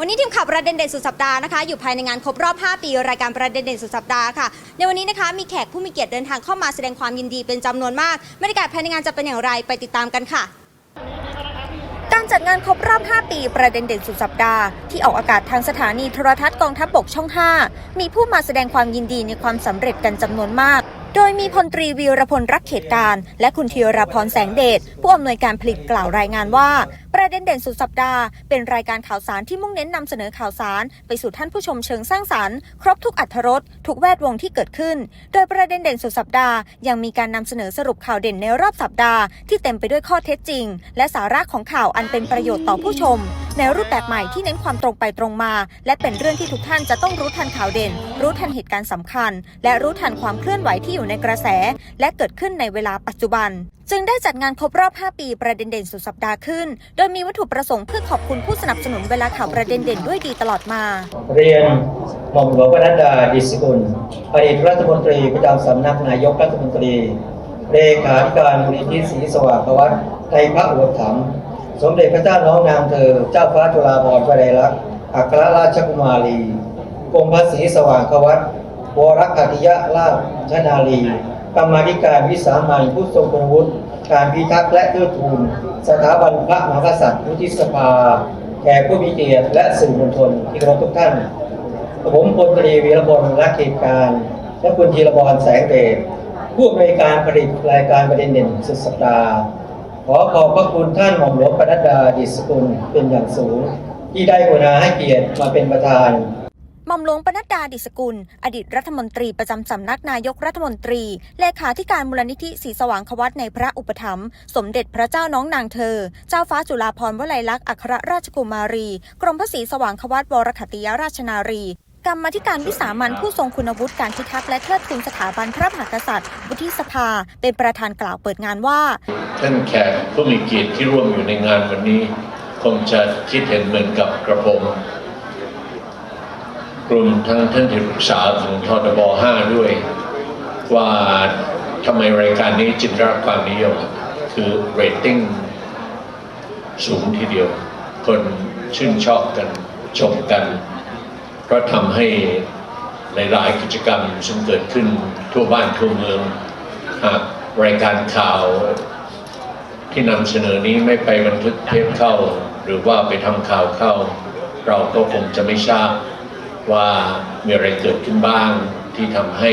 วันนี้ทีมข่าวประเด็นเด่นสุดสัปดาห์นะคะอยู่ภายในงานครบรอบ 5 ปีรายการประเด็นเด่นสุดสัปดาห์ค่ะในวันนี้นะคะมีแขกผู้มีเกียรติเดินทางเข้ามาแสดงความยินดีเป็นจำนวนมากบรรยากาศภายในงานจะเป็นอย่างไรไปติดตามกันค่ะการจัดงานครบรอบ 5 ปีประเด็นเด่นสุดสัปดาห์ ที่ออกอากาศทางสถานีโทรทัศน์กองทัพบกช่อง 5 มีผู้มาแสดงความยินดีในความสำเร็จกันจำนวนมาก โดยมีพลตรีวีรพลรักเขตการ และคุณธีรพรแสงเดชผู้อำนวยการผลิตกล่าวรายงานว่า ประเด็นเด่นสุดสัปดาห์ เป็นรายการข่าวสารที่มุ่งเน้นนำเสนอข่าวสาร ไปสู่ท่านผู้ชมเชิงสร้างสรรค์ ครบทุกอัธรสทุกแวดวงที่เกิดขึ้น โดยประเด็นเด่นสุดสัปดาห์ยังมีการนำเสนอสรุปข่าวเด่นในรอบสัปดาห์ที่เต็มไปด้วยข้อเท็จจริง และสาระของข่าวอันเป็นประโยชน์ต่อผู้ชม ในรูปแบบใหม่ที่เน้นความตรงไปตรงมา และเป็นเรื่องที่ทุกท่านจะต้องรู้ทันข่าวเด่น รู้ทันเหตุการณ์สำคัญ และรู้ทันความเคลื่อนไหวที่อยู่ในกระแส และเกิดขึ้นในเวลาปัจจุบัน จึงได้จัดงานครบรอบ 5 ปีประเด็นเด่นสุดสัปดาห์ขึ้น โดยมีวัตถุประสงค์เพื่อขอบคุณผู้สนับสนุนเวลาข่าวประเด็นเด่นด้วยดีตลอดมา เรียนหม่อมหลวงปนัดดาดิสกุลอดีตรัฐมนตรีประจำสำนักนายกรัฐมนตรีเลขาธิการมูลนิธิศรีสว่างวัตในพระอุปถัมภ์ สมเด็จพระเจ้าน้องนางเธอ เจ้าฟ้าจุฬาภรณ์วลัยลักษณ์อัครราชกุมารีกรมพระศรีสว่างควัตวรคติยะราชนาลีกรรมาธิการวิสามัญผู้ทรงคุณวุฒิการพิทักษ์และเทิดทูนสถาบันพระมหากษัตริย์วุฒิสภาแขกผู้มีเกียรติและสื่อมวลชนที่เคารพทุกท่าน ผมพลตรีวีรพลรักเขตการและคุณธีรบรแสงเดชผู้อำนวยการผลิตรายการประเด็นเด่นสุดสัปดาห์ ขอขอบพระคุณท่านหม่อมหลวงปนัดดาดิสกุลเป็นอย่างสูง ที่ได้กรุณาให้เกียรติมาเป็นประธานหม่อมหลวงปนัดดาดิสกุล อดีตรัฐมนตรีประจำสำนักนายกรัฐมนตรี เลขาธิการมูลนิธิศรีสว่างควัตในพระอุปถัมภ์สมเด็จพระเจ้าน้องนางเธอ เจ้าฟ้าจุฬาภรณ์วลัยลักษณ์อัครราชกุมารี กรมพระศรีสว่างควัตวรคติยราชนารี กรรมาธิการวิสามันผู้ทรงคุณวุฒิการพิทักษ์และเทิดทูนสถาบันพระมหากษัตริย์ วุฒิสภา เป็นประธานกล่าวเปิดงานว่า ท่านแขกผู้มีเกียรติที่ร่วมอยู่ในงานวันนี้ คงจะคิดเห็นเหมือนกับกระผมรวมทั้งท่านที่ปรึกษาของททบ5ด้วย ว่าทำไมรายการนี้จึงได้รับความนิยม คือเรตติ้งสูงทีเดียว คนชื่นชอบกันชมกัน เพราะทำให้หลายๆกิจกรรมซึ่งเกิดขึ้นทั่วบ้านทั่วเมืองหากรายการข่าวที่นำเสนอนี้ไม่ไปบันทึกเทปเข้า หรือว่าไปทำข่าวเข้า เราก็คงจะไม่ทราบว่ามีอะไรเกิดขึ้นบ้างที่ทำให้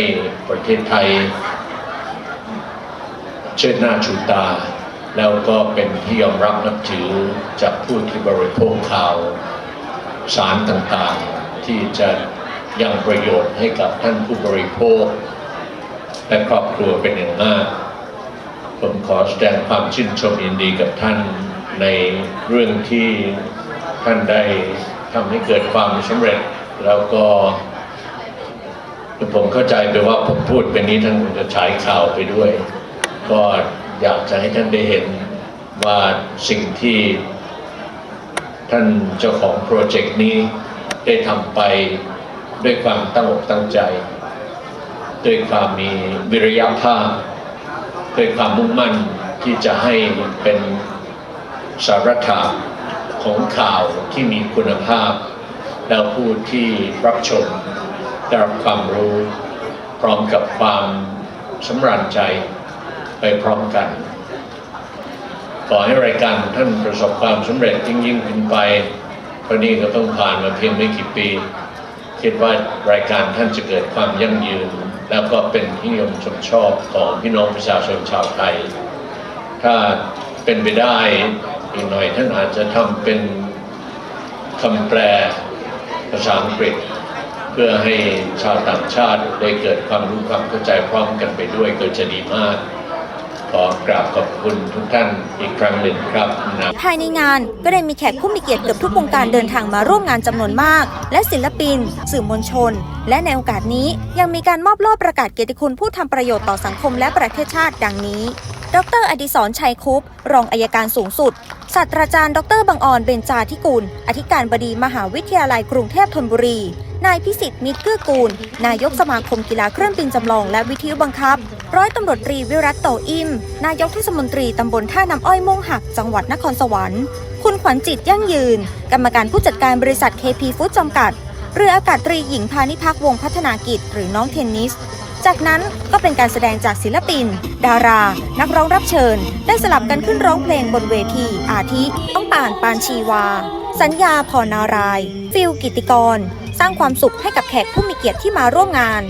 ประเทศไทย เชิดหน้าชูตา แล้วก็เป็นที่ยอมรับนับถือจากผู้ที่บริโภคข่าวสารต่างๆ ที่จะยังประโยชน์ให้กับท่านผู้บริโภค และครอบครัวเป็นอย่างมาก ผมขอแสดงความชื่นชมยินดีกับท่านในเรื่องที่ท่านได้ทำให้เกิดความสำเร็จ แล้วก็ผมเข้าใจไปว่าผมพูดไปนี้ท่านคงจะฉายข่าวไปด้วย ก็อยากจะให้ท่านได้เห็นว่าสิ่งที่ท่านเจ้าของโปรเจกต์นี้ ได้ทำไปด้วยความตั้งอกตั้งใจ ด้วยความมีวิริยะภาพ ด้วยความมุ่งมั่นที่จะให้เป็นสาระถะของข่าวที่มีคุณภาพ แล้วผู้ที่รับชมได้รับความรู้พร้อมกับความสำราญใจไปพร้อมกัน ขอให้รายการท่านประสบความสำเร็จยิ่งยิ่งขึ้นไป เพราะนี่ก็ต้องผ่านมาเพียงไม่กี่ปี คิดว่ารายการท่านจะเกิดความยั่งยืน แล้วก็เป็นที่นิยมชมชอบของพี่น้องประชาชนชาวไทย ถ้าเป็นไปได้อีกหน่อยท่านอาจจะทำเป็นคำแปลภาษาอังกฤษ เพื่อให้ชาวต่างชาติได้เกิดความรู้ความเข้าใจพร้อมกันไปด้วยก็จะดีมาก ขอกราบขอบคุณทุกท่านอีกครั้งหนึ่งครับภายในงานก็ได้มีแขกผู้มีเกียรติเกือบทุกวงการเดินทางมาร่วมงานจำนวนมาก และศิลปิน สื่อมวลชน และในโอกาสนี้ยังมีการมอบโล่ประกาศเกียรติคุณผู้ทำประโยชน์ต่อสังคมและประเทศชาติดังนี้ ดร อดิศรชัยคุปรองอายการสูงสุดศาสตราจารย์ ดรบังออนเบญจาธิกุล อธิการบดีมหาวิทยาลัยกรุงเทพธนบุรี นายพิสิทธิ์มิตรเกื้อกูล นายกสมาคมกีฬาเครื่องบินจำลองและวิทยุบังคับ ร้อยตำรวจตรีวิรัตโตอิม นายกเทศมนตรีตำบลท่าน้ำอ้อยม่วงหัก จังหวัดนครสวรรค์ คุณขวัญจิตยั่งยืน กรรมการผู้จัดการบริษัท KP Food จำกัด เรืออากาศตรีหญิงพานิพักวงศ์พัฒนากิจ หรือน้องเทนนิส จากนั้นก็เป็นการแสดงจากศิลปิน ดารา นักร้องรับเชิญ ได้สลับกันขึ้นร้องเพลงบนเวที อาทิต้องป่านปานชีวา สัญญาพรนาราย ฟิลกิติกร สร้างความสุขให้กับแขกผู้มีเกียรติที่มาร่วมงาน